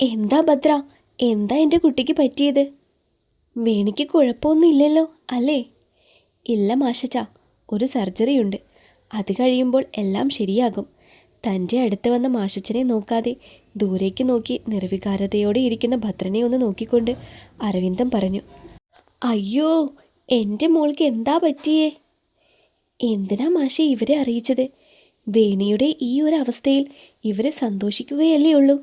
എന്താ ഭദ്ര? എന്താ എന്റെ കുട്ടിക്ക് പറ്റിയത്? വേണിക്ക് കുഴപ്പമൊന്നും ഇല്ലല്ലോ അല്ലേ? ഇല്ല മാഷച്ച ഒരു സർജറി ഉണ്ട്. അത് കഴിയുമ്പോൾ എല്ലാം ശരിയാകും. തന്റെ അടുത്ത് വന്ന മാഷച്ചനെ നോക്കാതെ ദൂരേക്ക് നോക്കി നിർവികാരതയോടെ ഇരിക്കുന്ന ഭദ്രനെ ഒന്ന് നോക്കിക്കൊണ്ട് അരവിന്ദൻ പറഞ്ഞു അയ്യോ എന്റെ മോൾക്ക് എന്താ പറ്റിയേ? എന്തിനാ മാഷെ ഇവരെ അറിയിച്ചത്? വേണിയുടെ ഈ ഒരു അവസ്ഥയിൽ ഇവരെ സന്തോഷിക്കുകയല്ലേ ഉള്ളൂ?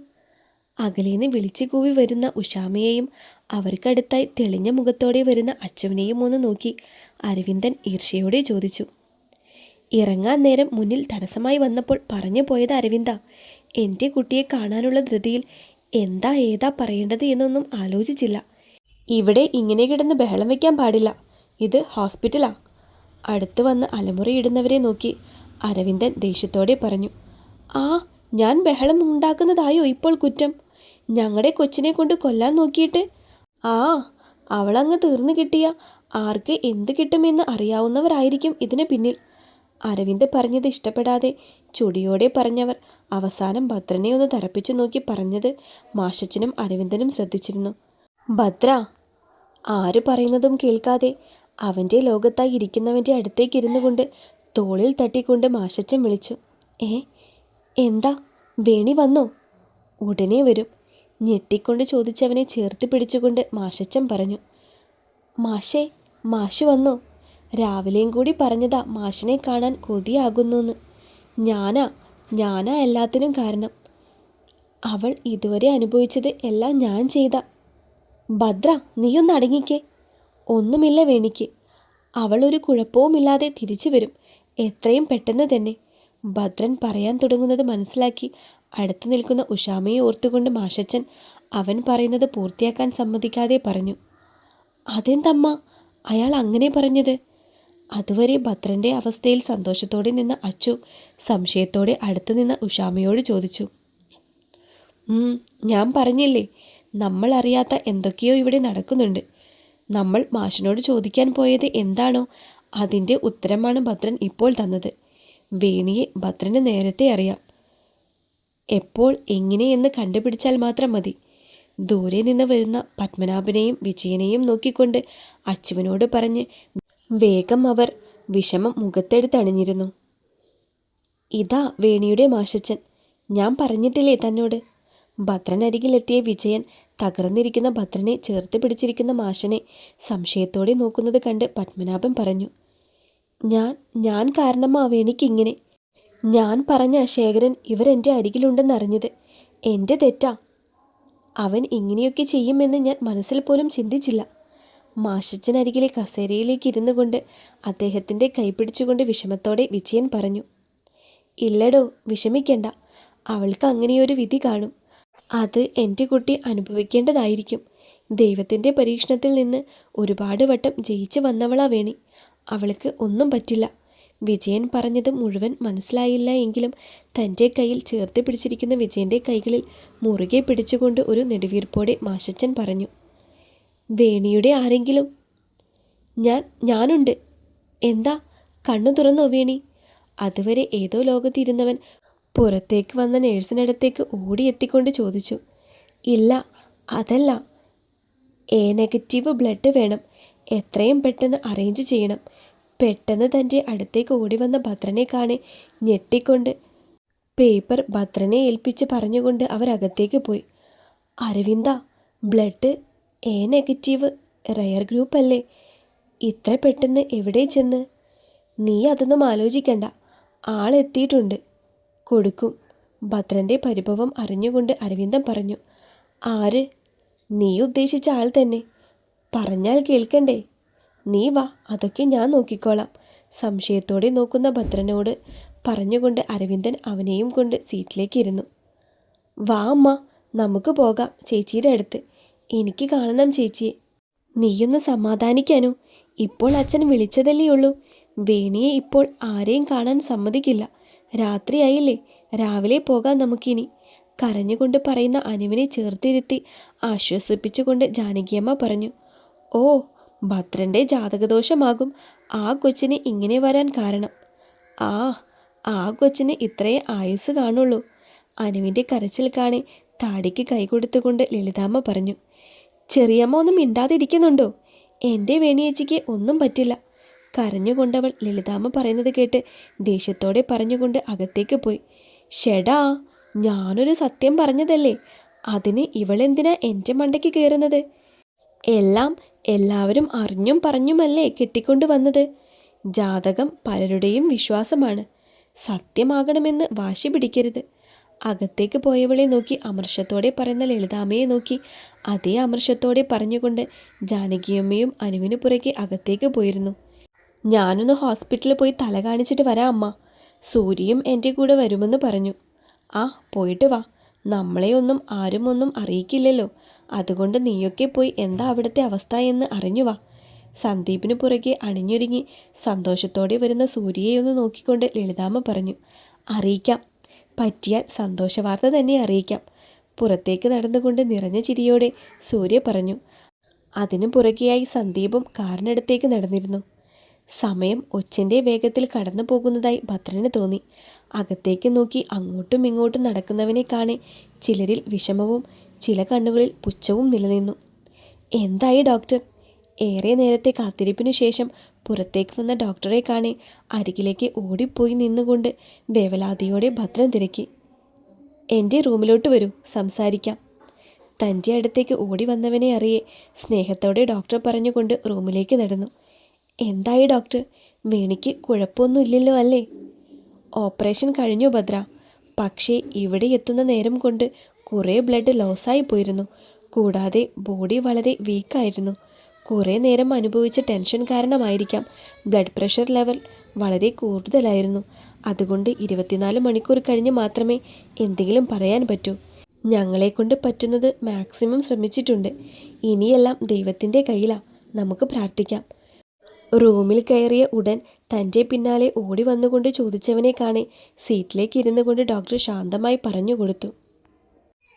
അകലേന്ന് വിളിച്ചു കൂവി വരുന്ന ഉഷാമയെയും അവർക്കടുത്തായി തെളിഞ്ഞ മുഖത്തോടെ വരുന്ന അച്ചുവിനെയും ഒന്ന് നോക്കി അരവിന്ദൻ ഈർഷ്യയോടെ ചോദിച്ചു. ഇറങ്ങാൻ നേരം മുന്നിൽ തടസ്സമായി വന്നപ്പോൾ പറഞ്ഞു പോയത് അരവിന്ദ എന്റെ കുട്ടിയെ കാണാനുള്ള ധൃതിയിൽ എന്താ ഏതാ പറയേണ്ടത് എന്നൊന്നും ആലോചിച്ചില്ല. ഇവിടെ ഇങ്ങനെ കിടന്ന് ബഹളം വയ്ക്കാൻ പാടില്ല. ഇത് ഹോസ്പിറ്റലാ. അടുത്ത് വന്ന് അലമുറയിടുന്നവരെ നോക്കി അരവിന്ദൻ ദേഷ്യത്തോടെ പറഞ്ഞു ആ ഞാൻ ബഹളം ഉണ്ടാക്കുന്നതായോ ഇപ്പോൾ കുറ്റം? ഞങ്ങളുടെ കൊച്ചിനെ കൊണ്ട് കൊല്ലാൻ നോക്കിയിട്ട്. ആ അവളങ്ങ് തീർന്നു കിട്ടിയ ആർക്ക് എന്ത് കിട്ടുമെന്ന് അറിയാവുന്നവരായിരിക്കും ഇതിന് പിന്നിൽ. അരവിന്ദ് പറഞ്ഞത് ഇഷ്ടപ്പെടാതെ ചുടിയോടെ പറഞ്ഞവർ അവസാനം ഭദ്രനെ ഒന്ന് തറപ്പിച്ചു നോക്കി പറഞ്ഞത് മാഷച്ചനും അരവിന്ദനും ശ്രദ്ധിച്ചിരുന്നു. ഭദ്ര ആര് പറയുന്നതും കേൾക്കാതെ അവന്റെ ലോകത്തായി ഇരിക്കുന്നവന്റെ അടുത്തേക്ക് ഇരുന്നു കൊണ്ട് തോളിൽ തട്ടിക്കൊണ്ട് മാഷച്ചൻ വിളിച്ചു. ഏ എന്താ? വേണി വന്നോ? ഉടനെ വരും. ഞെട്ടിക്കൊണ്ട് ചോദിച്ചവനെ ചേർത്ത് പിടിച്ചുകൊണ്ട് മാഷച്ചൻ പറഞ്ഞു മാഷേ മാഷ് വന്നു. രാവിലെയും കൂടി പറഞ്ഞതാ മാഷിനെ കാണാൻ കൊതിയാകുന്നുന്ന്. ഞാനാ ഞാനാ എല്ലാത്തിനും കാരണം. അവൾ ഇതുവരെ അനുഭവിച്ചത് എല്ലാം ഞാൻ ചെയ്ത. ഭദ്ര നീയൊന്ന് അടങ്ങിക്കേ. ഒന്നുമില്ല വേണിക്ക്. അവൾ ഒരു കുഴപ്പവുമില്ലാതെ തിരിച്ചു വരും. എത്രയും പെട്ടെന്ന് തന്നെ. ഭദ്രൻ പറയാൻ തുടങ്ങുന്നത് മനസ്സിലാക്കി അടുത്തു നിൽക്കുന്ന ഉഷാമയെ ഓർത്തുകൊണ്ട് മാഷച്ചൻ അവൻ പറയുന്നത് പൂർത്തിയാക്കാൻ സമ്മതിക്കാതെ പറഞ്ഞു അതെന്തമ്മ? അയാൾ അങ്ങനെ പറഞ്ഞത്? അതുവരെ ഭദ്രന്റെ അവസ്ഥയിൽ സന്തോഷത്തോടെ നിന്ന അച്ചു സംശയത്തോടെ അടുത്തു നിന്ന ഉഷാമയോട് ചോദിച്ചു ഞാൻ പറഞ്ഞില്ലേ നമ്മൾ അറിയാത്ത എന്തൊക്കെയോ ഇവിടെ നടക്കുന്നുണ്ട്. നമ്മൾ മാഷിനോട് ചോദിക്കാൻ പോയത് എന്താണോ അതിന്റെ ഉത്തരമാണ് ഭദ്രൻ ഇപ്പോൾ തന്നത്. വേണിയെ ഭദ്രന് നേരത്തെ അറിയാം. എപ്പോൾ എങ്ങനെയെന്ന് കണ്ടുപിടിച്ചാൽ മാത്രം മതി. ദൂരെ നിന്ന് വരുന്ന പത്മനാഭനെയും വിജയനെയും നോക്കിക്കൊണ്ട് അച്ചുവിനോട് പറഞ്ഞ് വേഗം അവർ വിഷമം മുഖത്തെടുത്തണിഞ്ഞിരുന്നു ഇതാ വേണിയുടെ മാഷച്ചൻ. ഞാൻ പറഞ്ഞിട്ടില്ലേ തന്നോട്? ഭദ്രനരികിലെത്തിയ വിജയൻ തകർന്നിരിക്കുന്ന ഭദ്രനെ ചേർത്ത് പിടിച്ചിരിക്കുന്ന മാഷനെ സംശയത്തോടെ നോക്കുന്നത് കണ്ട് പത്മനാഭൻ പറഞ്ഞു ഞാൻ ഞാൻ കാരണമാ വേണിക്കിങ്ങനെ. ഞാൻ പറഞ്ഞ ശേഖരൻ ഇവരെന്റെ അരികിലുണ്ടെന്നറിഞ്ഞത് എന്റെ തെറ്റാ. അവൻ ഇങ്ങനെയൊക്കെ ചെയ്യുമെന്ന് ഞാൻ മനസ്സിൽ പോലും ചിന്തിച്ചില്ല. മാഷച്ചനരികിലെ കസേരയിലേക്ക് ഇരുന്നു കൊണ്ട് അദ്ദേഹത്തിന്റെ കൈപിടിച്ചുകൊണ്ട് വിഷമത്തോടെ വിജയൻ പറഞ്ഞു ഇല്ലടോ വിഷമിക്കണ്ട. അവൾക്ക് അങ്ങനെയൊരു വിധി കാണും. അത് എന്റെ കുട്ടി അനുഭവിക്കേണ്ടതായിരിക്കും. ദൈവത്തിന്റെ പരീക്ഷണത്തിൽ നിന്ന് ഒരുപാട് വട്ടം ജയിച്ചു വന്നവളാ വേണി. അവൾക്ക് ഒന്നും പറ്റില്ല. വിജയൻ പറഞ്ഞത് മുഴുവൻ മനസ്സിലായില്ല എങ്കിലും തന്റെ കയ്യിൽ ചേർത്ത് പിടിച്ചിരിക്കുന്ന വിജയന്റെ കൈകളിൽ മുറുകെ പിടിച്ചുകൊണ്ട് ഒരു നെടുവീർപ്പോടെ മാഷച്ചൻ പറഞ്ഞു വേണിയുടെ ആരെങ്കിലും? ഞാൻ ഞാനുണ്ട്. എന്താ? കണ്ണു തുറന്നോ വേണി? അതുവരെ ഏതോ ലോകത്തിരുന്നവൻ പുറത്തേക്ക് വന്ന നേഴ്സിനടുത്തേക്ക് ഓടിയെത്തിക്കൊണ്ട് ചോദിച്ചു ഇല്ല അതല്ല എ നെഗറ്റീവ് ബ്ലഡ് വേണം എത്രയും പെട്ടെന്ന് അറേഞ്ച് ചെയ്യണം പെട്ടെന്ന് തന്റെ അടുത്തേക്ക് ഓടി വന്ന ഭദ്രനെ കാണെ ഞെട്ടിക്കൊണ്ട് പേപ്പർ ഭദ്രനെ ഏൽപ്പിച്ച് പറഞ്ഞുകൊണ്ട് അവരകത്തേക്ക് പോയി. Aravinda blood A negative rare group അല്ലേ? ഇത്ര പെട്ടെന്ന് എവിടെ ചെന്ന്? നീ അതൊന്നും ആലോചിക്കണ്ട ആളെത്തിയിട്ടുണ്ട് കൊടുക്കും ഭദ്രന്റെ പരിഭവം അറിഞ്ഞുകൊണ്ട് അരവിന്ദൻ പറഞ്ഞു. ആര്? നീ ഉദ്ദേശിച്ച ആൾ തന്നെ. പറഞ്ഞാൽ കേൾക്കണ്ടേ? നീ വാ അതൊക്കെ ഞാൻ നോക്കിക്കോളാം. സംശയത്തോടെ നോക്കുന്ന ഭദ്രനോട് പറഞ്ഞുകൊണ്ട് അരവിന്ദൻ അവനെയും കൊണ്ട് സീറ്റിലേക്ക് ഇരുന്നു വാ അമ്മ നമുക്ക് പോകാം ചേച്ചിയുടെ അടുത്ത്. എനിക്ക് കാണണം ചേച്ചിയെ. നീയൊന്ന് സമാധാനിക്കാനോ? ഇപ്പോൾ അച്ഛൻ വിളിച്ചതല്ലേ ഉള്ളൂ. വേണിയെ ഇപ്പോൾ ആരെയും കാണാൻ സമ്മതിക്കില്ല. രാത്രിയായില്ലേ രാവിലെ പോകാം നമുക്കിനി. കരഞ്ഞുകൊണ്ട് പറയുന്ന അനുവിനെ ചേർത്തിരുത്തി ആശ്വസിപ്പിച്ചുകൊണ്ട് ജാനകിയമ്മ പറഞ്ഞു ഓ ഭദ്രന്റെ ജാതകദോഷമാകും. ആ കൊച്ചിന് ഇങ്ങനെ വരാൻ കാരണം. ആ ആ കൊച്ചിന് ഇത്രയേ ആയുസ് കാണുള്ളൂ. അനുവിന്റെ കരച്ചിൽ കാണി താടിക്ക് കൈകൊടുത്തുകൊണ്ട് ലളിതാമ്മ പറഞ്ഞു ചെറിയമ്മ ഒന്നും മിണ്ടാതിരിക്കുന്നുണ്ടോ? എന്റെ വേണിയേച്ചിക്ക് ഒന്നും പറ്റില്ല. കരഞ്ഞുകൊണ്ടവൾ ലളിതാമ്മ പറയുന്നത് കേട്ട് ദേഷ്യത്തോടെ പറഞ്ഞുകൊണ്ട് അകത്തേക്ക് പോയി. ഷെടാ ഞാനൊരു സത്യം പറഞ്ഞതല്ലേ? അതിന് ഇവളെന്തിനാ എന്റെ മണ്ടയ്ക്ക് കയറുന്നത്? എല്ലാം എല്ലാവരും അറിഞ്ഞും പറഞ്ഞുമല്ലേ കെട്ടിക്കൊണ്ടു വന്നത്? ജാതകം പലരുടെയും വിശ്വാസമാണ്. സത്യമാകണമെന്ന് വാശി പിടിക്കരുത്. അകത്തേക്ക് പോയവളെ നോക്കി അമർഷത്തോടെ പറയുന്ന ലളിതാമ്മയെ നോക്കി അതേ അമർഷത്തോടെ പറഞ്ഞുകൊണ്ട് ജാനകിയമ്മയും അനുവിന് പുറകെ അകത്തേക്ക് പോയിരുന്നു. ഞാനൊന്ന് ഹോസ്പിറ്റലിൽ പോയി തല കാണിച്ചിട്ട് വരാം അമ്മ. സൂര്യയും എന്റെ കൂടെ വരുമെന്ന് പറഞ്ഞു. ആ പോയിട്ട് വാ. നമ്മളെ ഒന്നും ആരും ഒന്നും അറിയിക്കില്ലല്ലോ. അതുകൊണ്ട് നീയൊക്കെ പോയി എന്താ അവിടുത്തെ അവസ്ഥ എന്ന് അറിഞ്ഞു വാ. സന്ദീപിന് പുറകെ അണിഞ്ഞൊരുങ്ങി സന്തോഷത്തോടെ വരുന്ന സൂര്യയെ ഒന്ന് നോക്കിക്കൊണ്ട് ലളിതാമ്മ പറഞ്ഞു അറിയിക്കാം. പറ്റിയാൽ സന്തോഷവാർത്ത തന്നെ അറിയിക്കാം. പുറത്തേക്ക് നടന്നുകൊണ്ട് നിറഞ്ഞ ചിരിയോടെ സൂര്യ പറഞ്ഞു അതിനു പുറകെയായി സന്ദീപും കാറിനടുത്തേക്ക് നടന്നിരുന്നു. സമയം ഒച്ചിന്റെ വേഗത്തിൽ കടന്നു പോകുന്നതായി ഭദ്രന് തോന്നി. അകത്തേക്ക് നോക്കി അങ്ങോട്ടും ഇങ്ങോട്ടും നടക്കുന്നവനെ കാണെ ചിലരിൽ വിഷമവും ചില കണ്ണുകളിൽ പുച്ഛവും നിലനിന്നു. എന്തായി ഡോക്ടർ? ഏറെ നേരത്തെ കാത്തിരിപ്പിനു ശേഷം പുറത്തേക്ക് വന്ന ഡോക്ടറെ കാണെ അരികിലേക്ക് ഓടിപ്പോയി നിന്നുകൊണ്ട് വേവലാതിയോടെ ഭദ്രൻ തിരക്കി. എന്റെ റൂമിലോട്ട് വരൂ സംസാരിക്കാം. തന്റെ അടുത്തേക്ക് ഓടി വന്നവനെ അറിയെ സ്നേഹത്തോടെ ഡോക്ടർ പറഞ്ഞുകൊണ്ട് റൂമിലേക്ക് നടന്നു. എന്തായി ഡോക്ടർ? വേണിക്ക് കുഴപ്പമൊന്നുമില്ലല്ലോ അല്ലേ? ഓപ്പറേഷൻ കഴിഞ്ഞു ഭദ്ര. പക്ഷേ ഇവിടെ എത്തുന്ന നേരം കൊണ്ട് കുറേ ബ്ലഡ് ലോസായി പോയിരുന്നു. കൂടാതെ ബോഡി വളരെ വീക്കായിരുന്നു. കുറേ നേരം അനുഭവിച്ച ടെൻഷൻ കാരണമായിരിക്കാം ബ്ലഡ് പ്രഷർ ലെവൽ വളരെ കൂടുതലായിരുന്നു. അതുകൊണ്ട് ഇരുപത്തിനാല് മണിക്കൂർ കഴിഞ്ഞ് മാത്രമേ എന്തെങ്കിലും പറയാൻ പറ്റൂ. ഞങ്ങളെ കൊണ്ട് പറ്റുന്നത് മാക്സിമം ശ്രമിച്ചിട്ടുണ്ട്. ഇനിയെല്ലാം ദൈവത്തിന്റെ കയ്യിലാണ് നമുക്ക് പ്രാർത്ഥിക്കാം. റൂമിൽ കയറിയ ഉടൻ തന്റെ പിന്നാലെ ഓടി വന്നുകൊണ്ട് ചോദിച്ചവനെ കാണെ സീറ്റിലേക്ക് ഇരുന്നു കൊണ്ട് ഡോക്ടർ ശാന്തമായി പറഞ്ഞു കൊടുത്തു.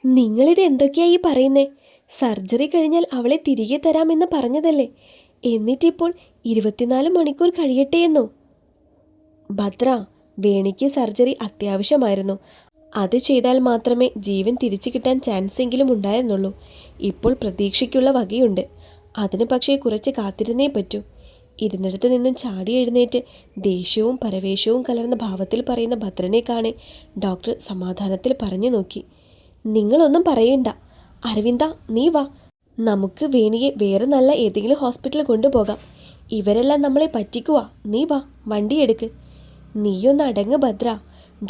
നിങ്ങളിത് എന്തൊക്കെയായി പറയുന്നേ? സർജറി കഴിഞ്ഞാൽ അവളെ തിരികെ തരാമെന്ന് പറഞ്ഞതല്ലേ? എന്നിട്ടിപ്പോൾ ഇരുപത്തിനാല് മണിക്കൂർ കഴിയട്ടെ എന്നോ? ഭദ്ര വേണിക്ക് സർജറി അത്യാവശ്യമായിരുന്നു. അത് ചെയ്താൽ മാത്രമേ ജീവൻ തിരിച്ചു കിട്ടാൻ ചാൻസ് എങ്കിലും ഉണ്ടായിരുന്നുള്ളൂ ഇപ്പോൾ പ്രതീക്ഷയ്ക്കുള്ള വകയുണ്ട്. അതിന് പക്ഷേ കുറച്ച് കാത്തിരുന്നേ പറ്റൂ. ഇരുന്നിടത്ത് നിന്നും ചാടി എഴുന്നേറ്റ് ദേഷ്യവും പരവേശവും കലർന്ന ഭാവത്തിൽ പറയുന്ന ഭദ്രനെ കാണെ ഡോക്ടർ സമാധാനത്തിൽ പറഞ്ഞു നോക്കി. നിങ്ങളൊന്നും പറയണ്ട. അരവിന്ദ നീ വാ. നമുക്ക് വേണിയെ വേറെ നല്ല ഏതെങ്കിലും ഹോസ്പിറ്റലിൽ കൊണ്ടുപോകാം. ഇവരെല്ലാം നമ്മളെ പറ്റിക്കുവാ. നീ വാ വണ്ടിയെടുക്ക് നീയൊന്ന് അടങ്ങ് ഭദ്ര.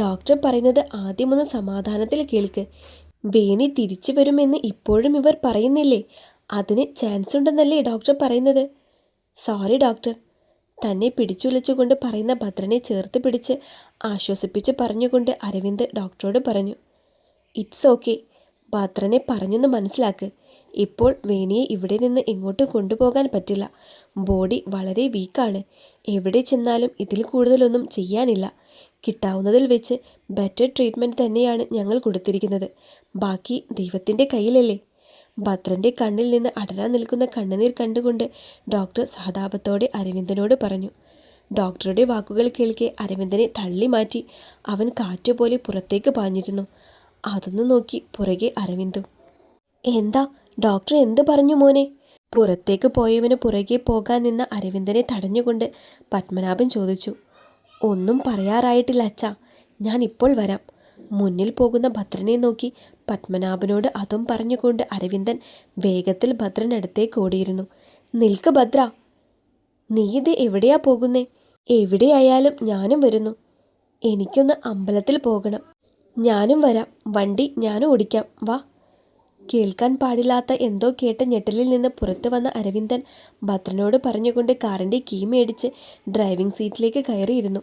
ഡോക്ടർ പറയുന്നത് ആദ്യമൊന്ന് സമാധാനത്തിൽ കേൾക്ക്. വേണി തിരിച്ചു വരുമെന്ന് ഇപ്പോഴും ഇവർ പറയുന്നില്ലേ? അതിന് ചാൻസ് ഉണ്ടെന്നല്ലേ ഡോക്ടർ പറയുന്നത്? സോറി ഡോക്ടർ തന്നെ പിടിച്ചുലച്ചുകൊണ്ട് പറയുന്ന ഭദ്രനെ ചേർത്ത് പിടിച്ച് ആശ്വസിപ്പിച്ച് പറഞ്ഞുകൊണ്ട് അരവിന്ദ് ഡോക്ടറോട് പറഞ്ഞു ഇറ്റ്സ് ഓക്കെ ഭദ്രനെ പറഞ്ഞെന്ന് മനസ്സിലാക്ക്. ഇപ്പോൾ വേണിയെ ഇവിടെ നിന്ന് ഇങ്ങോട്ട് കൊണ്ടുപോകാൻ പറ്റില്ല. ബോഡി വളരെ വീക്കാണ്. എവിടെ ചെന്നാലും ഇതിൽ കൂടുതലൊന്നും ചെയ്യാനില്ല. കിട്ടാവുന്നതിൽ വെച്ച് ബെറ്റർ ട്രീറ്റ്മെന്റ് തന്നെയാണ് ഞങ്ങൾ കൊടുത്തിരിക്കുന്നത്. ബാക്കി ദൈവത്തിന്റെ കയ്യിലല്ലേ? ഭദ്രന്റെ കണ്ണിൽ നിന്ന് അടരാൻ നിൽക്കുന്ന കണ്ണുനീർ കണ്ടുകൊണ്ട് ഡോക്ടർ സഹതാപത്തോടെ അരവിന്ദനോട് പറഞ്ഞു. ഡോക്ടറുടെ വാക്കുകൾ കേൾക്കെ അരവിന്ദനെ തള്ളി മാറ്റി അവൻ കാറ്റുപോലെ പുറത്തേക്ക് പാഞ്ഞിരുന്നു. അതൊന്നു നോക്കി പുറകെ അരവിന്ദും. എന്താ? ഡോക്ടർ എന്ത് പറഞ്ഞു മോനെ? പുറത്തേക്ക് പോയവന് പുറകെ പോകാൻ നിന്ന അരവിന്ദനെ തടഞ്ഞുകൊണ്ട് പത്മനാഭൻ ചോദിച്ചു. ഒന്നും പറയാറായിട്ടില്ല അച്ഛാ. ഞാൻ ഇപ്പോൾ വരാം. മുന്നിൽ പോകുന്ന ഭദ്രനെ നോക്കി പത്മനാഭനോട് അതും പറഞ്ഞുകൊണ്ട് അരവിന്ദൻ വേഗത്തിൽ ഭദ്രനടുത്തേക്ക് ഓടിയിരുന്നു. നിൽക്ക് ഭദ്ര. നീ ഇത് എവിടെയാ പോകുന്നേ? എവിടെയായാലും ഞാനും വരുന്നു. എനിക്കൊന്ന് അമ്പലത്തിൽ പോകണം. ഞാനും വരാം. വണ്ടി ഞാനും ഓടിക്കാം. വാ. കേൾക്കാൻ പാടില്ലാത്ത എന്തോ കേട്ട ഞെട്ടലിൽ നിന്ന് പുറത്തു വന്ന അരവിന്ദൻ ഭദ്രനോട് പറഞ്ഞുകൊണ്ട് കാറിന്റെ കീ മേടിച്ച് ഡ്രൈവിംഗ് സീറ്റിലേക്ക് കയറിയിരുന്നു.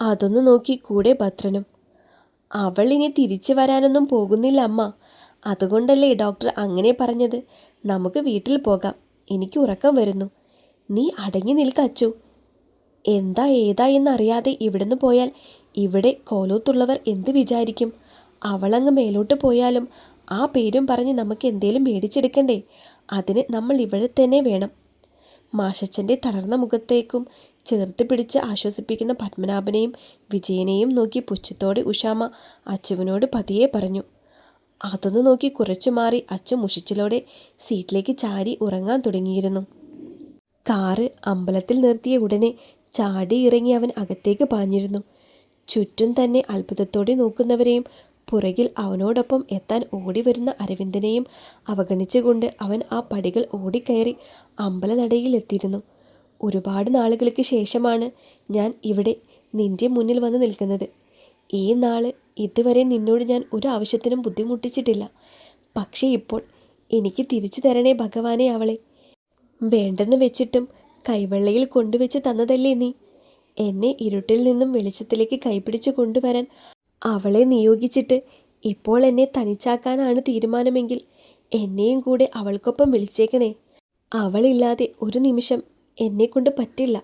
അതൊന്ന് നോക്കി കൂടെ ഭദ്രനും. അവൾ ഇനി തിരിച്ചു വരാനൊന്നും പോകുന്നില്ല അമ്മ. അതുകൊണ്ടല്ലേ ഡോക്ടർ അങ്ങനെ പറഞ്ഞത്? നമുക്ക് വീട്ടിൽ പോകാം. എനിക്ക് ഉറക്കം വരുന്നു. നീ അടങ്ങി നിൽക്കച്ചു എന്താ ഏതാ എന്നറിയാതെ ഇവിടുന്ന് പോയാൽ ഇവിടെ കോലോത്തുള്ളവർ എന്ത് വിചാരിക്കും? അവളങ്ങ് മേലോട്ട് പോയാലും ആ പേരും പറഞ്ഞ് നമുക്ക് എന്തേലും മേടിച്ചെടുക്കണ്ടേ? അതിന് നമ്മൾ ഇവിടെ തന്നെ വേണം. മാഷച്ചന്റെ തളർന്ന മുഖത്തേക്കും ചേർത്ത് പിടിച്ച് ആശ്വസിപ്പിക്കുന്ന പത്മനാഭനെയും വിജയനെയും നോക്കി പുച്ഛത്തോടെ ഉഷാമ അച്ചുവിനോട് പതിയെ പറഞ്ഞു അതൊന്ന് നോക്കി കുറച്ചു മാറി അച്ഛൻ മുഷിച്ചിലോടെ സീറ്റിലേക്ക് ചാരി ഉറങ്ങാൻ തുടങ്ങിയിരുന്നു. കാറ് അമ്പലത്തിൽ നിർത്തിയ ഉടനെ ചാടി ഇറങ്ങി അവൻ അകത്തേക്ക് പാഞ്ഞിരുന്നു. ചുറ്റും തന്നെ അത്ഭുതത്തോടെ നോക്കുന്നവരെയും പുറകിൽ അവനോടൊപ്പം എത്താൻ ഓടി വരുന്ന അരവിന്ദനെയും അവഗണിച്ചുകൊണ്ട് അവൻ ആ പടികൾ ഓടിക്കയറി അമ്പലനടയിൽ എത്തിയിരുന്നു ഒരുപാട് നാളുകൾക്ക് ശേഷമാണ് ഞാൻ ഇവിടെ നിന്റെ മുന്നിൽ വന്ന് നിൽക്കുന്നത്. ഈ നാൾ ഇതുവരെ നിന്നോട് ഞാൻ ഒരു ആവശ്യത്തിനും ബുദ്ധിമുട്ടിച്ചിട്ടില്ല. പക്ഷേ ഇപ്പോൾ എനിക്ക് തിരിച്ചു തരണേ ഭഗവാനെ അവളെ. വേണ്ടെന്ന് വെച്ചിട്ടും കൈവെള്ളയിൽ കൊണ്ടുവച്ച് തന്നതല്ലേ നീ. എന്നെ ഇരുട്ടിൽ നിന്നും വെളിച്ചത്തിലേക്ക് കൈപിടിച്ച് കൊണ്ടുവരാൻ അവളെ നിയോഗിച്ചിട്ട് ഇപ്പോൾ എന്നെ തനിച്ചാക്കാനാണ് തീരുമാനമെങ്കിൽ എന്നെയും കൂടെ അവൾക്കൊപ്പം വിളിച്ചേക്കണേ. അവളില്ലാതെ ഒരു നിമിഷം എന്നെക്കൊണ്ട് പറ്റില്ല.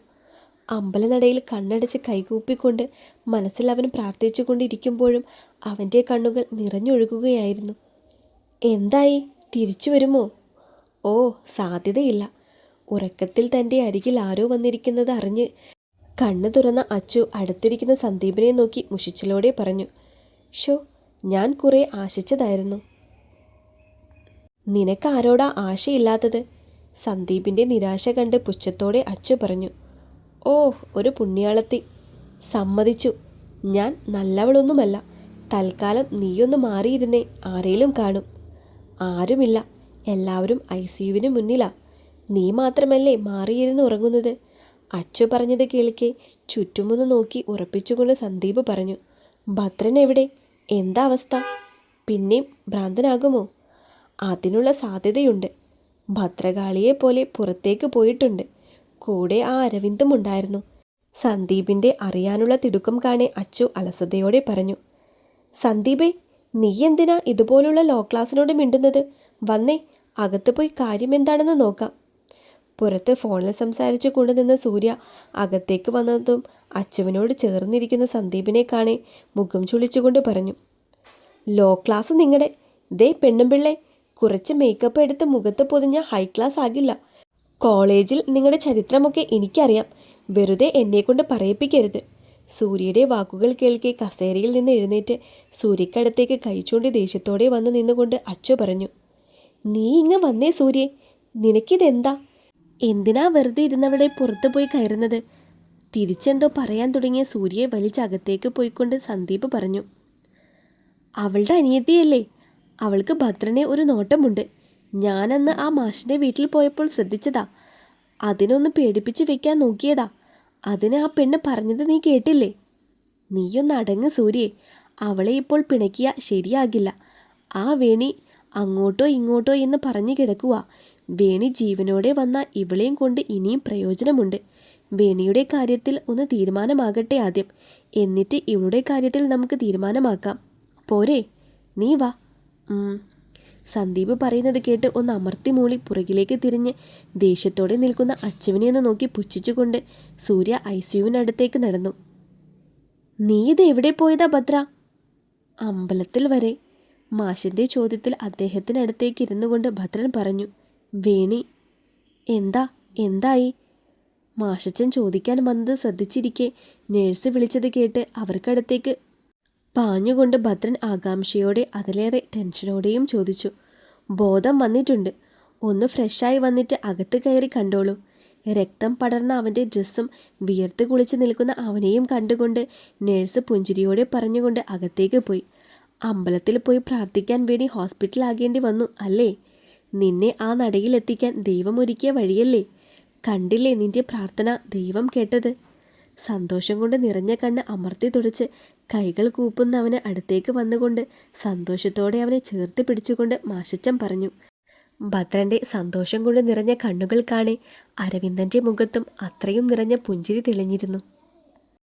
അമ്പലനടയിൽ കണ്ണടച്ച് കൈകൂപ്പിക്കൊണ്ട് മനസ്സിൽ അവൻ പ്രാർത്ഥിച്ചു കൊണ്ടിരിക്കുമ്പോഴും അവന്റെ കണ്ണുകൾ നിറഞ്ഞൊഴുകുകയായിരുന്നു. എന്തായി? തിരിച്ചു വരുമോ? ഓ സാധ്യതയില്ല. ഉറക്കത്തിൽ തന്റെ അരികിൽ ആരോ വന്നിരിക്കുന്നത് അറിഞ്ഞ് കണ്ണു തുറന്ന അച്ചു അടുത്തിരിക്കുന്ന സന്ദീപിനെ നോക്കി മുഷിച്ചിലോടെ പറഞ്ഞു ഷോ ഞാൻ കുറേ ആശിച്ചതായിരുന്നു. നിനക്കാരോടാ ആശയില്ലാത്തത്? സന്ദീപിന്റെ നിരാശ കണ്ട് പുച്ഛത്തോടെ അച്ചു പറഞ്ഞു ഓ ഒരു പുണ്യാളത്തി. സമ്മതിച്ചു. ഞാൻ നല്ലവളൊന്നുമല്ല. തൽക്കാലം നീയൊന്ന് മാറിയിരുന്നേ ആരേലും കാണും. ആരുമില്ല. എല്ലാവരും ഐ സിയുവിന് മുന്നിലാ. നീ മാത്രമല്ലേ മാറിയിരുന്ന് ഉറങ്ങുന്നത്? അച്ചു പറഞ്ഞത് കേൾക്കെ. ചുറ്റുമൊന്ന് നോക്കി ഉറപ്പിച്ചുകൊണ്ട് സന്ദീപ് പറഞ്ഞു ഭദ്രൻ എവിടെ? എന്താ അവസ്ഥ? പിന്നെയും ഭ്രാന്തനാകുമോ? അതിനുള്ള സാധ്യതയുണ്ട്. ഭദ്രകാളിയെ പോലെ പുറത്തേക്ക് പോയിട്ടുണ്ട്. കൂടെ ആ അരവിന്ദും ഉണ്ടായിരുന്നു. സന്ദീപിന്റെ അറിയാനുള്ള തിടുക്കം കാണെ അച്ചു അലസതയോടെ പറഞ്ഞു സന്ദീപേ നീ എന്തിനാ ഇതുപോലുള്ള ലോ ക്ലാസ്സിനോട് മിണ്ടുന്നത്? വന്നേ അകത്ത് പോയി കാര്യം എന്താണെന്ന് നോക്കാം. പുറത്ത് ഫോണിൽ സംസാരിച്ചു കൊണ്ടുനിന്ന സൂര്യ അകത്തേക്ക് വന്നതും അച്ചുവിനോട് ചേർന്നിരിക്കുന്ന സന്ദീപിനെ കാണെ മുഖം ചുളിച്ചുകൊണ്ട് പറഞ്ഞു ലോ ക്ലാസ് നിങ്ങളുടെ ദേ പിള്ളേ കുറച്ച് മേക്കപ്പ് എടുത്ത് മുഖത്ത് പൊതിഞ്ഞ ഹൈ ക്ലാസ് ആകില്ല. കോളേജിൽ നിങ്ങളുടെ ചരിത്രമൊക്കെ എനിക്കറിയാം. വെറുതെ എന്നെക്കൊണ്ട് പറയിപ്പിക്കരുത്. സൂര്യയുടെ വാക്കുകൾ കേൾക്കെ കസേരയിൽ നിന്ന് എഴുന്നേറ്റ് സൂര്യക്കടുത്തേക്ക് കൈച്ചൂണ്ടി ദേഷ്യത്തോടെ വന്ന് നിന്നുകൊണ്ട് അച്ചു പറഞ്ഞു നീ ഇങ്ങ് വന്നേ സൂര്യേ. നിനക്കിതെന്താ? എന്തിനാ വെറുതെ ഇരുന്നവിടെ പുറത്തു പോയി കയറുന്നത്? തിരിച്ചെന്തോ പറയാൻ തുടങ്ങിയ സൂര്യയെ വലിച്ചകത്തേക്ക് പോയിക്കൊണ്ട് സന്ദീപ് പറഞ്ഞു. അവളുടെ അനിയത്തിയല്ലേ? അവൾക്ക് ഭദ്രനെ ഒരു നോട്ടമുണ്ട്. ഞാനന്ന് ആ മാഷിന്റെ വീട്ടിൽ പോയപ്പോൾ ശ്രദ്ധിച്ചതാ. അതിനൊന്ന് പേടിപ്പിച്ച് വെക്കാൻ നോക്കിയതാ. അതിന് ആ പെണ്ണ് പറഞ്ഞത് നീ കേട്ടില്ലേ? നീയൊന്ന് അടങ്ങ് സൂര്യേ. അവളെ ഇപ്പോൾ പിണക്കിയ ശരിയാകില്ല. ആ വേണി അങ്ങോട്ടോ ഇങ്ങോട്ടോ എന്ന് പറഞ്ഞു കിടക്കുക വേണി ജീവനോടെ വന്ന ഇവളെയും കൊണ്ട് ഇനിയും പ്രയോജനമുണ്ട്. വേണിയുടെ കാര്യത്തിൽ ഒന്ന് തീരുമാനമാകട്ടെ ആദ്യം. എന്നിട്ട് ഇവളുടെ കാര്യത്തിൽ നമുക്ക് തീരുമാനമാക്കാം. പോരെ നീ വാ. സന്ദീപ് പറയുന്നത് കേട്ട് ഒന്ന് അമർത്തി മൂളി പുറകിലേക്ക് തിരിഞ്ഞ് ദേഷ്യത്തോടെ നിൽക്കുന്ന അച്ചുവിനെ ഒന്ന് നോക്കി പുച്ഛിച്ചുകൊണ്ട് സൂര്യ ഐ സിയുവിനടുത്തേക്ക് നടന്നു. നീ ഇത് എവിടെ പോയതാ ഭദ്ര? അമ്പലത്തിൽ വരെ. മാഷിന്റെ ചോദ്യത്തിൽ അദ്ദേഹത്തിനടുത്തേക്ക് ഇരുന്നു കൊണ്ട് ഭദ്രൻ പറഞ്ഞു. വേണി എന്താ എന്തായി? മാഷച്ചൻ ചോദിക്കാൻ വന്നത് ശ്രദ്ധിച്ചിരിക്കെ നേഴ്സ് വിളിച്ചത് കേട്ട് അവർക്കടുത്തേക്ക് പാഞ്ഞുകൊണ്ട് ഭദ്രൻ ആകാംക്ഷയോടെ അതിലേറെ ടെൻഷനോടെയും ചോദിച്ചു ബോധം വന്നിട്ടുണ്ട് ഒന്ന് ഫ്രഷായി വന്നിട്ട് അകത്ത് കയറി കണ്ടോളൂ. രക്തം പടർന്ന അവന്റെ ഡ്രസ്സും വിയർത്ത് കുളിച്ച് നിൽക്കുന്ന അവനെയും കണ്ടുകൊണ്ട് നേഴ്സ് പുഞ്ചിരിയോടെ പറഞ്ഞുകൊണ്ട് അകത്തേക്ക് പോയി. അമ്പലത്തിൽ പോയി പ്രാർത്ഥിക്കാൻ വേണ്ടി ഹോസ്പിറ്റലാകേണ്ടി വന്നു അല്ലേ? നിന്നെ ആ നടയിലെത്തിക്കാൻ ദൈവം ഒരുക്കിയ വഴിയല്ലേ? കണ്ടില്ലേ നിന്റെ പ്രാർത്ഥന ദൈവം കേട്ടത്? സന്തോഷം കൊണ്ട് നിറഞ്ഞ കണ്ണ് അമർത്തി തുടച്ച് കൈകൾ കൂപ്പുന്ന അവന് അടുത്തേക്ക് വന്നുകൊണ്ട് സന്തോഷത്തോടെ അവനെ ചേർത്ത് പിടിച്ചുകൊണ്ട് മാഷച്ചൻ പറഞ്ഞു ഭദ്രന്റെ സന്തോഷം കൊണ്ട് നിറഞ്ഞ കണ്ണുകൾ കാണെ അരവിന്ദന്റെ മുഖത്തും അത്രയും നിറഞ്ഞ പുഞ്ചിരി തെളിഞ്ഞിരുന്നു.